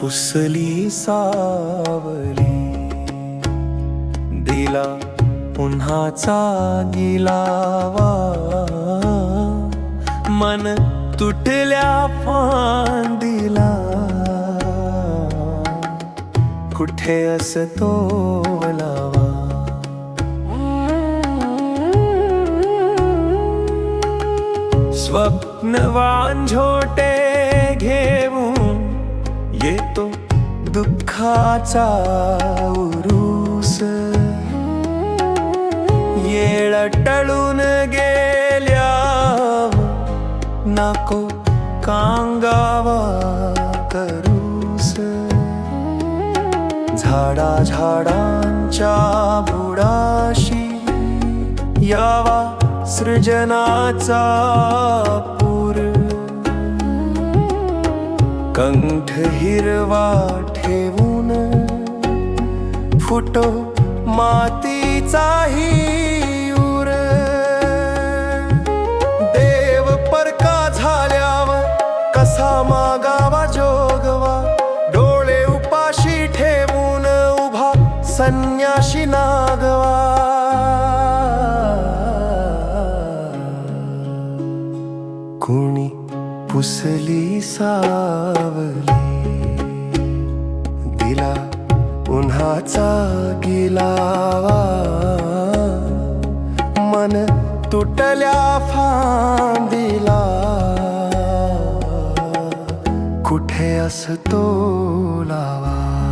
पुसली सावली. दिला पुन्हाचा गिलावा. मन तुटल्या फांदिला. कुठे असतो लावा स्वप्न वांझोटे येतो दुःखाचा उरूस. येळ टळून गेल्या नको कांगावा करूस. झाडा झाडांच्या बुडाशी यावा सृजनाचा पूर. कंठ हिरवा ठेवून फुटो मातीचाही उर. देव परका झाल्यावर कसा मागावा जोगवा? डोळे उपाशी ठेवून उभा संन्याशी नागवा. कोणी पुसली सावली. दिला उन्हाचा गिलावा मन तुटल्या फांदीला. कुठे असतो लावा?